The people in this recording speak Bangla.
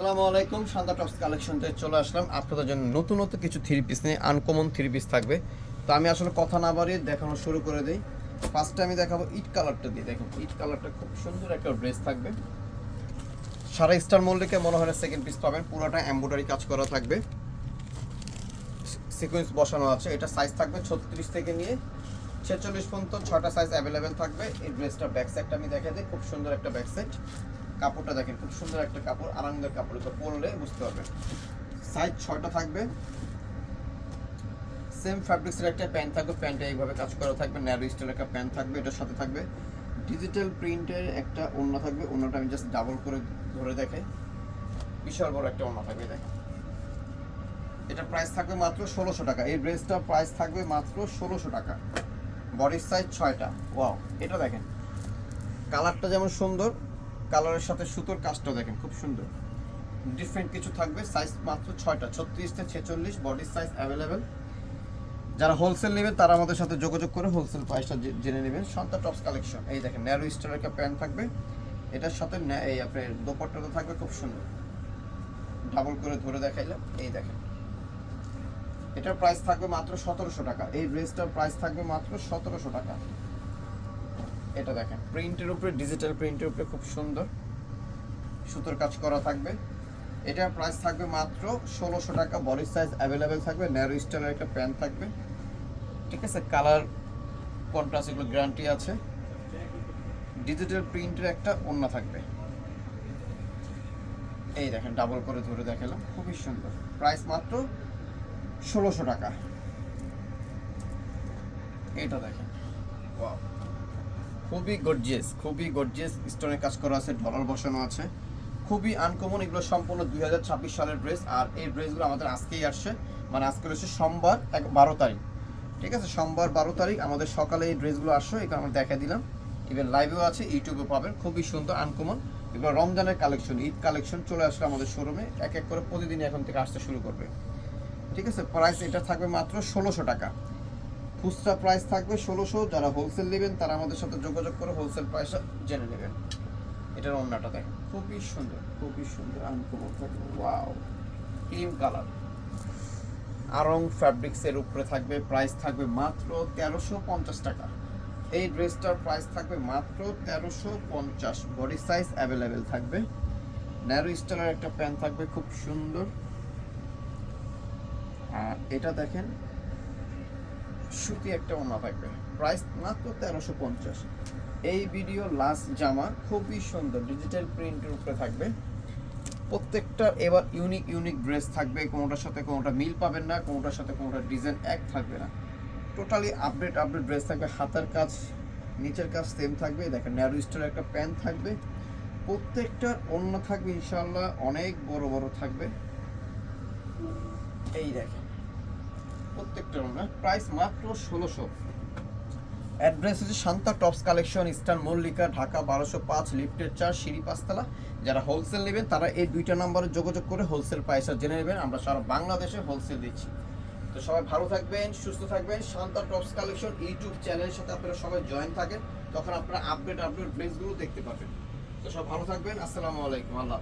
আসসালামু আলাইকুম শান্তা টপস কালেকশন থেকে চলে আসলাম। আপনাদের জন্য নতুন নতুন কিছু থ্রি পিস নিয়ে আনকমন থ্রি পিস থাকবে। তো আমি আসলে কথা না বাড়িয়ে দেখানো শুরু করে দিই। ফার্স্টে আমি দেখাবো ইট কালারটা দিয়ে। দেখুন, ইট কালারটা খুব সুন্দর একটা ড্রেস থাকবে। সারা স্টার মনে হয় সেকেন্ড পিস পাবেন, পুরোটা এমব্রয়ডারি কাজ করা থাকবে। সিকোয়েন্স বসানো আছে, এটা সাইজ থাকবে ছত্রিশ থেকে নিয়ে ছেচল্লিশ পর্যন্ত ছটা সাইজ অ্যাভেলেবেল থাকবে। এই ড্রেসটার ব্যাক সাইডটা আমি দেখে দিই, খুব সুন্দর একটা ব্যাক সাইড কাপড়টা দেখেন, খুব সুন্দর একটা কাপড়, আরামদায়ক কাপড়, এটা পরলে বুঝতে পারবেন। সাইজ ছয়টা থাকবে। সেম ফ্যাব্রিক্সের একটা প্যান্ট থাকবে প্যান্টে এইভাবে কাজ করা থাকবে ন্যারো স্টাইলের একটা প্যান্ট থাকবে, এটার সাথে থাকবে। ডিজিটাল প্রিন্টের একটা ওড়না থাকবে, ওড়নাটা আমি জাস্ট ডাবল করে ধরে দেখে বিশাল বড় একটা ওড়না থাকবে দেখেন। এটা প্রাইস থাকবে মাত্র ষোলোশো টাকা। এই ড্রেসটার প্রাইস থাকবে মাত্র ষোলোশো টাকা। বডির সাইজ ছয়টা। ওয়াও এটা দেখেন। কালারটা যেমন সুন্দর কালারের সাথে সুতোর কাজটাও দেখেন, খুব সুন্দর। ডিফারেন্ট কিছু থাকবে সাইজ মাত্র ছয়টা, ছত্রিশ থেকে ছেচল্লিশ বডির সাইজ অ্যাভেলেবেল যারা হোলসেল নেবেন, তারা আমাদের সাথে যোগাযোগ করে হোলসেল প্রাইসটা জেনে নেবেন। শান্তা টপস কালেকশন এই দেখেন ন্যারো স্টার একটা প্যান্ট থাকবে। এটার সাথে এই আপনার দোপাট্টাটা থাকবে, খুব সুন্দর। ডাবল করে ধরে দেখাইলাম এই দেখেন। এটার প্রাইস থাকবে মাত্র সতেরোশো টাকা। এই ড্রেসটার প্রাইস থাকবে মাত্র সতেরোশো টাকা। এটা দেখেন। প্রিন্টের উপরে ডিজিটাল প্রিন্টের উপরে খুব সুন্দর। সুতোর কাজ করা থাকবে। এটা প্রাইস থাকবে মাত্র ষোলোশো টাকা। বডি সাইজ অ্যাভেলেবেল থাকবে। ন্যারো স্টাইলের একটা প্যান্ট থাকবে। ঠিক আছে? কালার কন্ট্রাস্ট এগুলো গ্যারান্টি আছে। ডিজিটাল প্রিন্টের একটা ওড়না থাকবে। এই দেখেন ডাবল করে ধরে দেখালাম। খুবই সুন্দর। প্রাইস মাত্র ষোলোশো টাকা। এটা দেখেন. খুবই গর্জিয়াস খুবই গর্জিয়াস স্টোনের কাজ করা আছে ডলার বসানো আছে। খুবই আনকমন এগুলো সম্পূর্ণ দু হাজার ছাব্বিশ সালের ড্রেস আর এই ড্রেসগুলো আমাদের আজকেই আসছে। মানে আজকে হচ্ছে সোমবার এক, বারো তারিখ। ঠিক আছে? সোমবার বারো তারিখ আমাদের সকালে এই ড্রেসগুলো আসছে, এগুলো আমরা দেখা দিলাম। ইভেন লাইভেও আছে ইউটিউবে পাবেন, খুবই সুন্দর আনকমন এগুলো রমজানের কালেকশন ঈদ কালেকশন চলে আসলে আমাদের শোরুমে এক এক করে প্রতিদিন এখন থেকে আসতে শুরু করবে। ঠিক আছে? প্রাইস এটা থাকবে মাত্র ষোলোশো টাকা। খুচরা প্রাইস থাকবে ষোলোশো, যারা হোলসেল নেবেন তারা আমাদের সাথে যোগাযোগ করে হোলসেল প্রাইসটা জেনে নেবেন। এটার অন্যটা দেখেন খুবই সুন্দর খুবই সুন্দর আনকমন থাকবে ওয়াও ক্রিম কালার আরং ফ্যাব্রিক্সের উপরে থাকবে প্রাইস থাকবে মাত্র তেরোশো পঞ্চাশ টাকা। এই ড্রেসটার প্রাইস থাকবে মাত্র তেরোশো পঞ্চাশ। বডি সাইজ অ্যাভেলেবেল থাকবে। ন্যারো স্টাইলের একটা প্যান্ট থাকবে, খুব সুন্দর। আর এটা দেখেন সুতি একটা ওনা থাকবে। প্রাইস মাত্র তেরোশো পঞ্চাশ। এই ভিডিও লাস্ট জামা খুবই সুন্দর ডিজিটাল প্রিন্টের উপরে থাকবে। প্রত্যেকটা এবার ইউনিক ইউনিক ড্রেস থাকবে, কোনোটার সাথে কোনোটা মিল পাবেন না, কোনোটার সাথে কোনোটা ডিজাইন এক থাকবে না। টোটালি আপডেট আপডেট ড্রেস থাকবে, হাতার কাজ, নিচের কাজ সেম থাকবে, দেখেন ন্যারো স্টার একটা প্যান্ট থাকবে। প্রত্যেকটার অন্য থাকবে ইনশাল্লাহ অনেক বড় বড় থাকবে। এই দেখেন। প্রত্যেকটার না প্রাইস মাত্র ষোলোশো। অ্যাড্রেস হচ্ছে Shanta tops collection eastern Mallika, Dhaka বারোশো পাঁচ লিফটের চার, সিঁড়ি পাঁচতলা। যারা হোলসেল নেবেন, তারা এই দুইটা নাম্বারে যোগাযোগ করে হোলসেল প্রাইসটা জেনে নেবেন। আমরা সারা বাংলাদেশে হোলসেল দিচ্ছি। তো সবাই ভালো থাকবেন, সুস্থ থাকবেন। শান্তা টপস কালেকশন ইউটিউব চ্যানেলের সাথে আপনারা সবাই জয়েন থাকেন। তখন আপনারা আপডেট আপডেট ড্রেসগুলো দেখতে পাবেন। তো সব ভালো থাকবেন। আসসালামু আলাইকুম, আল্লাহ